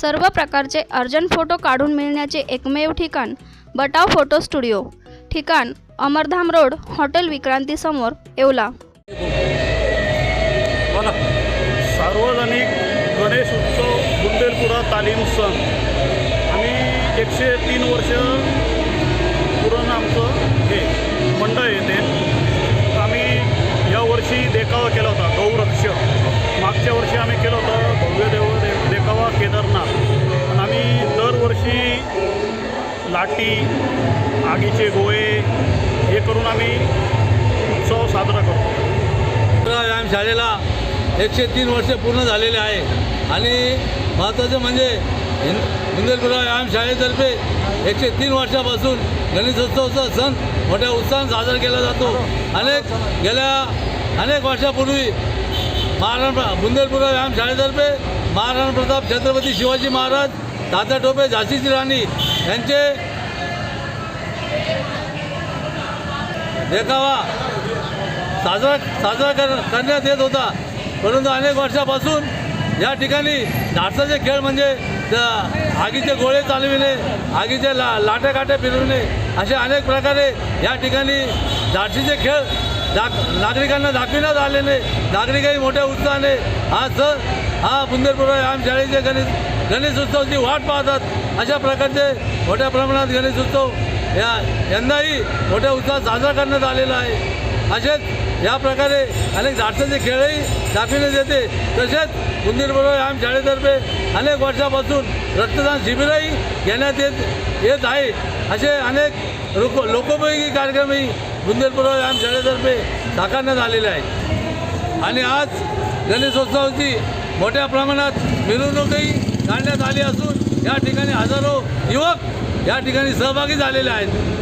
सर्व प्रकारचे urgent photo काढून मिळण्याचे एकमेव ठिकाण बटाव फोटो स्टुडिओ. ठिकाण अमरधाम रोड हॉटेल विक्रांती समोर येवला. बोला. सार्वजनिक गणेश उत्सव बुंदेलपुरा तालीम सण. आम्ही एकशे तीन वर्ष पुरण आमचं हे मंडळ येते. आम्ही यावर्षी देखावा केला होता गौरक्ष. लाटी आगीचे गोळे हे करून आम्ही उत्सव साजरा करतो. व्यायाम शाळेला एकशे तीन वर्ष पूर्ण झालेले आहे. आणि महत्त्वाचं म्हणजे हिंद हिंदलपुरा व्यायाम शाळेतर्फे एकशे तीन वर्षापासून गणेशोत्सवाचा सण मोठ्या उत्साहात साजरा केला जातो. अनेक गेल्या अनेक वर्षापूर्वी महाराणा बुंदेलपुरा व्यायाम शाळेतर्फे महाराणा प्रताप छत्रपती शिवाजी महाराज दादा टोपे झाशीची राणी यांचे देखावा. साजरा साजरा कर करण्यात येत होता. परंतु अनेक वर्षापासून या ठिकाणी नाचाचे खेळ म्हणजे आगीचे गोळे चालविणे आगीचे ला लाटेकाटे फिरविणे असे अनेक प्रकारे या ठिकाणी धाडशीचे खेळ दाख नागरिकांना दाखविण्यात आलेले नागरिकही मोठ्या उत्साहाने हा सर हा बुंदेलपुरा आम शाळेचे गणेश उत्सवची वाट पाहतात. अशा प्रकारचे मोठ्या प्रमाणात गणेश उत्सव या यंदाही मोठ्या उत्साहात साजरा करण्यात आलेला आहे. असेच या प्रकारे अनेक धाडसाचे खेळही दाखविण्यात येते. तसेच बुंदीरबरोबर व्यायाम शाळेतर्फे अनेक वर्षापासून रक्तदान शिबिरही घेण्यात येत येत आहे. असे अनेक लोक लोकोपयोगी कार्यक्रमही बुंदेलपुरा व्यायाम शाळेतर्फे दाखवण्यात आलेले आहेत. आणि आज गणेशोत्सवाची मोठ्या प्रमाणात मिरवणूकही काढण्यात आली असून या ठिकाणी हजारो युवक या ठिकाणी सहभागी झालेले आहेत.